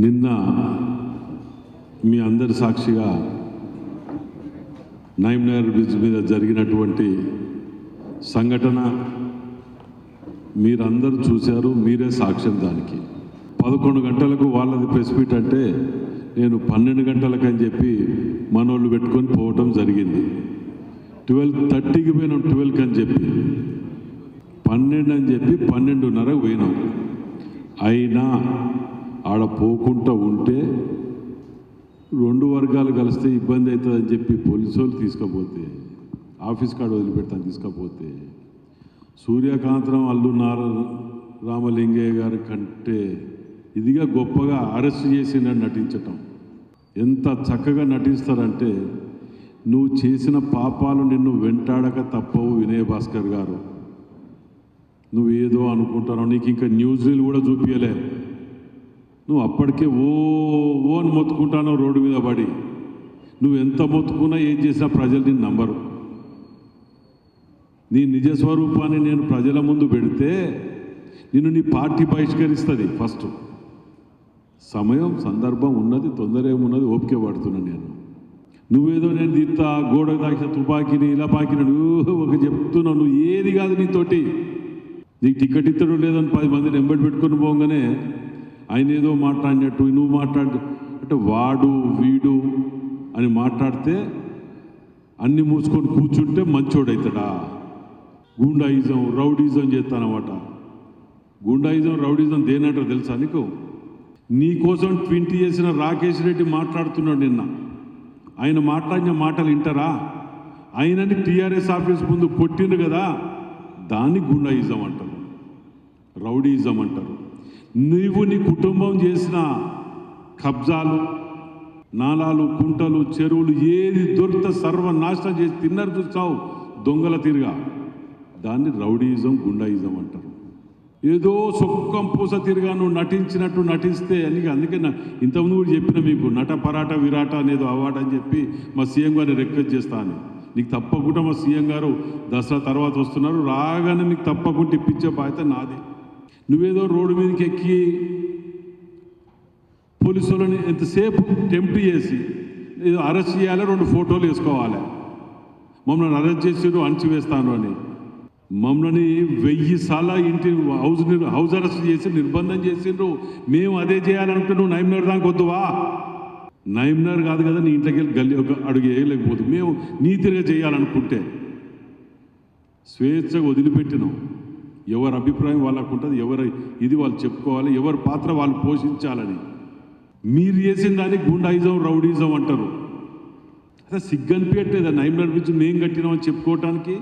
నిన్న మీ అందరి సాక్షిగా నైమ్నగర్ బ్రిడ్జ్ మీద జరిగినటువంటి సంఘటన మీరందరూ చూశారు మీరే సాక్ష్యం దానికి. పదకొండు గంటలకు వాళ్ళది ప్రెస్ మీట్ అంటే నేను పన్నెండు గంటలకు అని చెప్పి మనోళ్ళు పెట్టుకొని పోవటం జరిగింది. ట్వెల్వ్ థర్టీకి పోయినాం ట్వెల్వ్కి అని చెప్పి. పన్నెండు అని చెప్పి పన్నెండున్నరకు పోయినాం. అయినా ఆడ పోకుండా ఉంటే రెండు వర్గాలు కలిస్తే ఇబ్బంది అవుతుందని చెప్పి పోలీసు వాళ్ళు తీసుకపోతే ఆఫీస్ కాడ వదిలిపెడతాను తీసుకపోతే సూర్యకాంతరం అల్లు నార రామలింగయ్య గారి కంటే ఇదిగా గొప్పగా అరెస్ట్ చేసిందని నటించటం. ఎంత చక్కగా నటిస్తారంటే నువ్వు చేసిన పాపాలు నిన్ను వెంటాడక తప్పవు వినయ భాస్కర్ గారు. నువ్వు ఏదో అనుకుంటున్నావు నీకు ఇంకా న్యూస్ రీల్ కూడా చూపించలే నువ్వు అప్పటికే ఓ ఓ అని మొత్తుకుంటానో రోడ్డు మీద పడి. నువ్వు ఎంత మొత్తుకున్నా ఏం చేసినా ప్రజలు నేను నమ్మరు. నీ నిజ స్వరూపాన్ని నేను ప్రజల ముందు పెడితే నిన్ను నీ పార్టీ బహిష్కరిస్తుంది ఫస్ట్. సమయం సందర్భం ఉన్నది తొందర ఏమున్నది ఓపిక పడుతున్నా నేను. నువ్వేదో నేను తీస్తా గోడ దాచిన తుపాకీని ఇలా పాకిన ఒక చెప్తున్నావు నువ్వు ఏది కాదు నీతోటి. నీకు టికెట్ ఇత్తడం లేదని పది మందిని ఎంబడి పెట్టుకొని పోగానే ఆయన ఏదో మాట్లాడినట్టు నువ్వు మాట్లాడు అంటే వాడు వీడు అని మాట్లాడితే అన్ని మూసుకొని కూర్చుంటే మంచోడవుతాడా గూండాయిజం రౌడీజం చేస్తానమాట. గూండాయిజం రౌడీజం దేనంటారు తెలుసా నీకు? నీకోసం ట్వంటీ ట్వింటీ చేసిన రాకేష్ రెడ్డి మాట్లాడుతున్నాడు నిన్న. ఆయన మాట్లాడిన మాటలు వింటారా? ఆయనని టీఆర్ఎస్ ఆఫీస్ ముందు కొట్టిండు కదా? దాన్ని గుండాయిజం అంటారు. రౌడీజం అంటారు. నువ్వు నీ కుటుంబం చేసిన కబ్జాలు నాలాలు కుంటలు చెరువులు ఏది దొరికితే సర్వనాశనం చేసి తిన్నారు చూస్తావు దొంగల తీరుగా. దాన్ని రౌడీయిజం గుండాయిజం అంటారు. ఏదో సొక్కం పూస తీరుగా నువ్వు నటించినట్టు నటిస్తే అని అందుకే నా ఇంతకుముందు కూడా చెప్పిన మీకు నట పరాట విరాట అనేది అవార్డు అని చెప్పి మా సీఎం గారిని రిక్వెస్ట్ చేస్తాను నీకు తప్పకుండా మా సీఎం గారు దసరా తర్వాత వస్తున్నారు రాగానే నీకు తప్పకుండా ఇప్పించే బాధ్యత నాది. నువ్వేదో రోడ్డు మీదకి ఎక్కి పోలీసు వాళ్ళని ఎంతసేపు టెంప్ట్ చేసి అరెస్ట్ చేయాలి రెండు ఫోటోలు వేసుకోవాలి. మమ్మల్ని అరెస్ట్ చేసిరు అణచివేస్తాను అని. మమ్మల్ని వెయ్యి సార్లు ఇంటి హౌస్ హౌస్ అరెస్ట్ చేసి నిర్బంధం చేసిండ్రు మేము అదే చేయాలనుకుంటే నువ్వు నైమ్నర్ దానికి వద్దువా? నైమ్నర్ కాదు కదా నీ ఇంట్లోకి వెళ్ళి గల్లి ఒక అడుగు వేయలేకపోతుంది మేము నీతిగా చేయాలనుకుంటే స్వేచ్ఛగా వదిలిపెట్టినాం. ఎవరి అభిప్రాయం వాళ్ళకు ఉంటుంది ఎవరి ఇది వాళ్ళు చెప్పుకోవాలి ఎవరి పాత్ర వాళ్ళు పోషించాలని. మీరు చేసిన దాన్ని గుండాయిజం రౌడీజం అంటారు. అదే సిగ్గనిపించట్లేదా నైమ్ నడిపించి మేము కట్టినామని చెప్పుకోవటానికి?